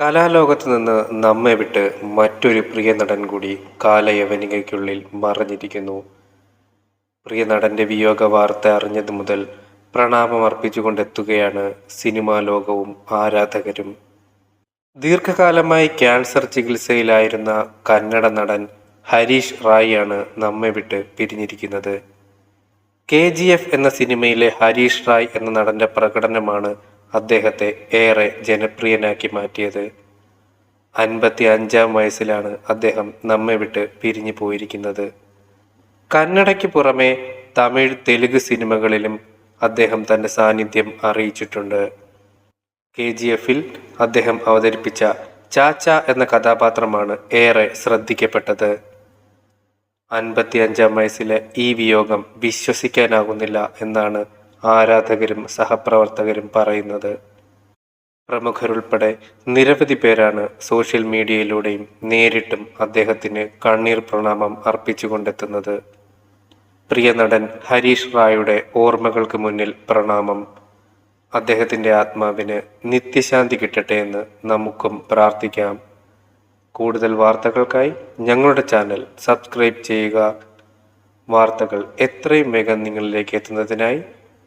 കലാലോകത്ത് നിന്ന് നമ്മെ വിട്ട് മറ്റൊരു പ്രിയ നടൻ കൂടി കാലയവനികയ്ക്കുള്ളിൽ മറഞ്ഞിരിക്കുന്നു. പ്രിയ നടന്റെ വിയോഗ വാർത്ത അറിഞ്ഞതു മുതൽ പ്രണാമം അർപ്പിച്ചുകൊണ്ടെത്തുകയാണ് സിനിമാ ലോകവും ആരാധകരും. ദീർഘകാലമായി ക്യാൻസർ ചികിത്സയിലായിരുന്ന കന്നഡ നടൻ ഹരീഷ് റായിയാണ് നമ്മെ വിട്ട് പിരിഞ്ഞിരിക്കുന്നത്. കെ ജി എഫ് എന്ന സിനിമയിലെ ഹരീഷ് റായ് എന്ന നടന്റെ പ്രകടനമാണ് അദ്ദേഹത്തെ ഏറെ ജനപ്രിയനാക്കി മാറ്റിയത്. അൻപത്തി അഞ്ചാം വയസ്സിലാണ് അദ്ദേഹം നമ്മെ വിട്ട് പിരിഞ്ഞു പോയിരിക്കുന്നത്. കന്നഡയ്ക്ക് പുറമെ തമിഴ് തെലുഗ് സിനിമകളിലും അദ്ദേഹം തന്റെ സാന്നിധ്യം അറിയിച്ചിട്ടുണ്ട്. കെ ജി എഫിൽ അദ്ദേഹം അവതരിപ്പിച്ച ചാച്ച എന്ന കഥാപാത്രമാണ് ഏറെ ശ്രദ്ധിക്കപ്പെട്ടത്. അൻപത്തി അഞ്ചാം വയസ്സിലെ ഈ വിയോഗം വിശ്വസിക്കാനാകുന്നില്ല എന്നാണ് ആരാധകരും സഹപ്രവർത്തകരും പറയുന്നത്. പ്രമുഖരുൾപ്പെടെ നിരവധി പേരാണ് സോഷ്യൽ മീഡിയയിലൂടെയും നേരിട്ടും അദ്ദേഹത്തിന് കണ്ണീർ പ്രണാമം അർപ്പിച്ചുകൊണ്ടെത്തുന്നത്. പ്രിയ നടൻ ഹരീഷ് റായുടെ ഓർമ്മകൾക്ക് മുന്നിൽ പ്രണാമം. അദ്ദേഹത്തിന്റെ ആത്മാവിന് നിത്യശാന്തി കിട്ടട്ടെ എന്ന് നമുക്കും പ്രാർത്ഥിക്കാം. കൂടുതൽ വാർത്തകൾക്കായി ഞങ്ങളുടെ ചാനൽ സബ്സ്ക്രൈബ് ചെയ്യുക. വാർത്തകൾ എത്രയും വേഗം നിങ്ങളിലേക്ക് എത്തുന്നതിനായി